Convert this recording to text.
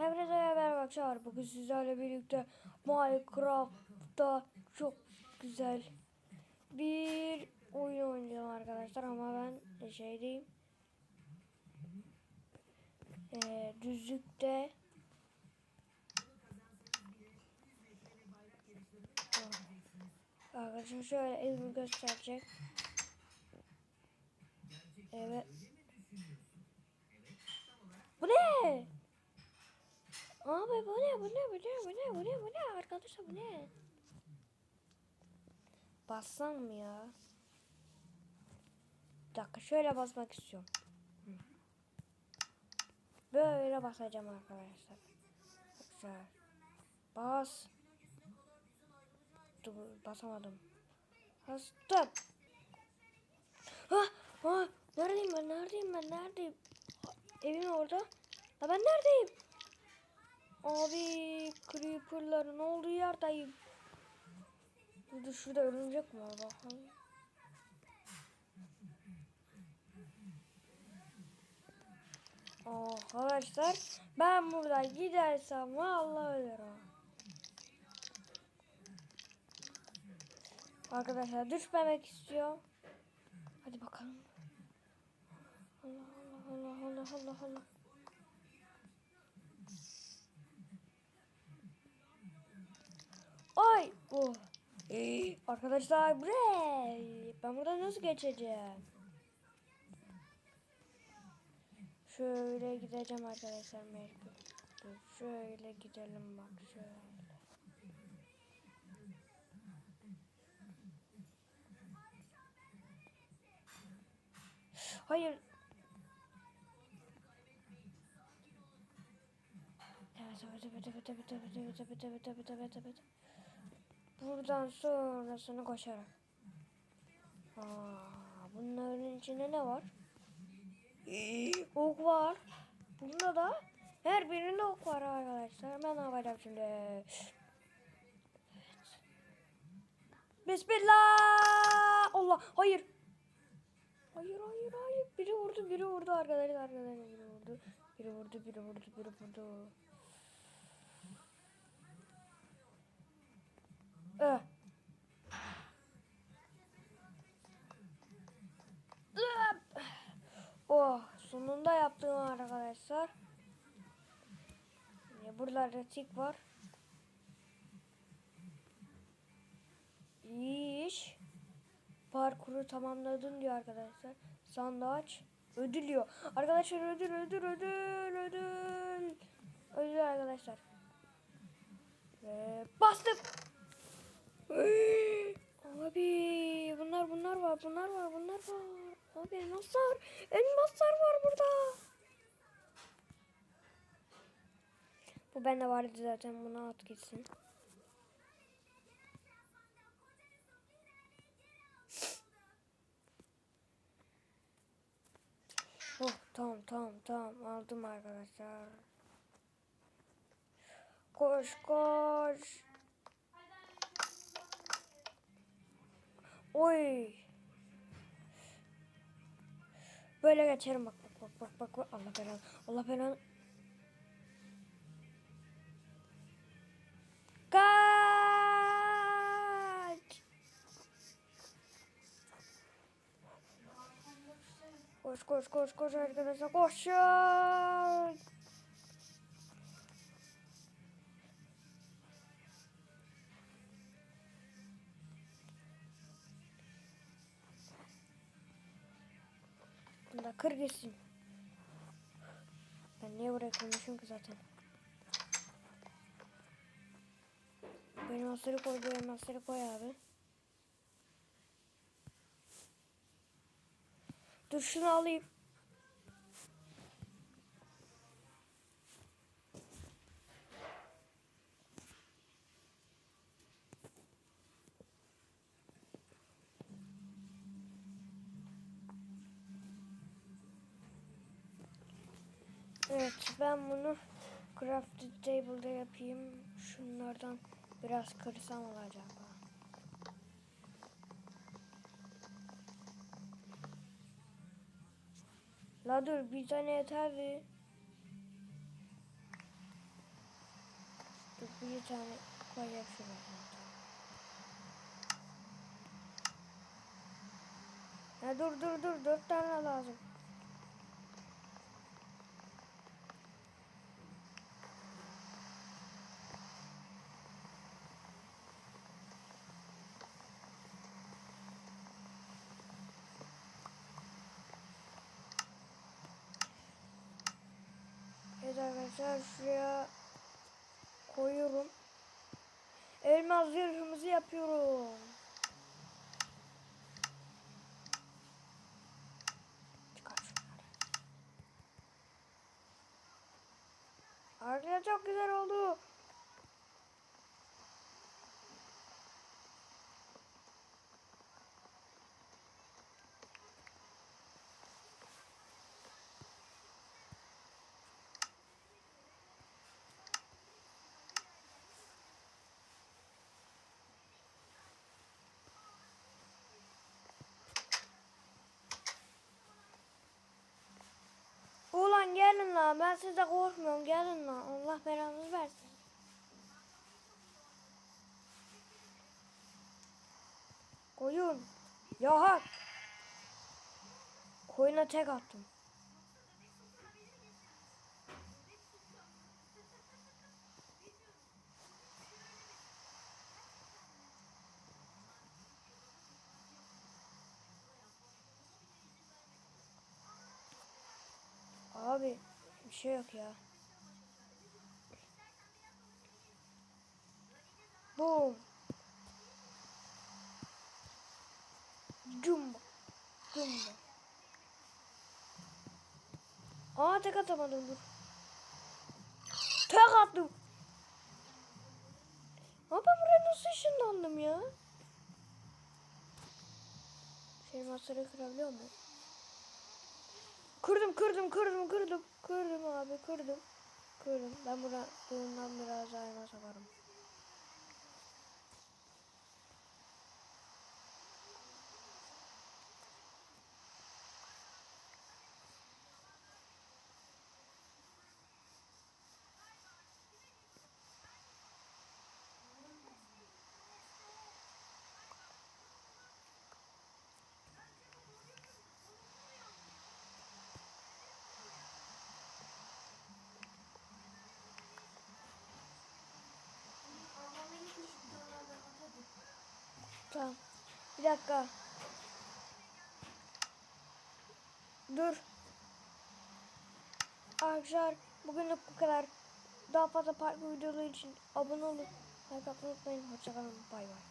Hepinize merhaba arkadaşlar. Bugün sizlerle birlikte Minecraft'ta çok güzel bir oyun oynayacağım arkadaşlar ama ben şeydeyim. Ee, düzlükte Arkadaşlar şöyle evimi gösterecek. Evet. Bu ne? Abi bu ne bu ne bu ne bu ne bu ne bu ne arkadaşlar bu ne? Bassam mı ya? Bir dakika şöyle basmak istiyorum. Böyle basacağım arkadaşlar. Güzel. Bas. Dur basamadım. Bastım. Ha, ha, neredeyim ben? Neredeyim ben? Neredeyim? Evim orada. Ha ben neredeyim? Abi creeperların olduğu yerdeyim. Burada şurada örümcek mi var bakalım. Arkadaşlar ben buradan gidersem vallahi ölürüm. Arkadaşlar düşmemek istiyorum. Hadi bakalım. Allah Allah Allah Allah Allah Allah. Bu. Ee, Arkadaşlar buraya. Ben buradan nasıl geçeceğim? Şöyle gideceğim arkadaşlar mecbur. Dur, şöyle gidelim bak şöyle. Hayır. Evet evet evet evet evet evet evet evet evet evet evet evet Buradan sonrasını koşarak. Aa, bunların içinde ne var? Ok var. Bunda da her birinde ok var arkadaşlar. Ben ne yapacağım şimdi? Evet. Bismillah. Allah hayır. Hayır hayır hayır. Biri vurdu biri vurdu arkadaşlar arkadaşlar biri vurdu. Biri vurdu biri vurdu biri vurdu. Öh. Sonunda yaptım arkadaşlar. Buralarda tik var. İyi iş. Parkuru tamamladın diyor arkadaşlar. Sandığı aç. Ödül diyor. Arkadaşlar ödül ödül ödül ödül. Ödül arkadaşlar. Ve bastım. Abi bunlar bunlar var bunlar var bunlar var. Abi elmaslar. Elmaslar var burada. Bu bende vardı zaten bunu at gitsin. Oh tamam tamam tamam aldım arkadaşlar. Koş koş. Oy. Böyle geçerim bak bak bak bak bak. Allah belanı. Allah belanı. Kaç. Koş koş koş koş arkadaşlar koşun. Bunda kır gitsin. Ben niye buraya koymuşum ki zaten? Bu elmasları koy, bu elmasları koy abi. Dur şunu alayım. Evet ben bunu crafted table'da yapayım. Şunlardan biraz kırsam olacak. La dur bir tane yeterdi. bir tane koyacak şuraya. Ya dur dur dur dört tane lazım. Evet arkadaşlar şuraya koyuyorum. Elmas zırhımızı yapıyorum. Arkadaşlar çok güzel oldu. Ulan gelin lan ben size korkmuyorum gelin lan Allah belanızı versin. Koyun. Ya hak. Koyuna tek attım. Abi bir şey yok ya. Boom. Jumbo. Jumbo. Aa tek atamadım dur. Tek attım. Ama ben buraya nasıl ışınlandım ya? Şey masayı kırabiliyor muyum? Kırdım kırdım kırdım kırdım. Kırdım abi kırdım. Kırdım. Ben buna bundan biraz daha elmas Tamam. Bir dakika. Dur. Arkadaşlar bugünlük bu kadar. Daha fazla farklı videolar için abone olun. Like atmayı unutmayın. Hoşçakalın. Bay bay.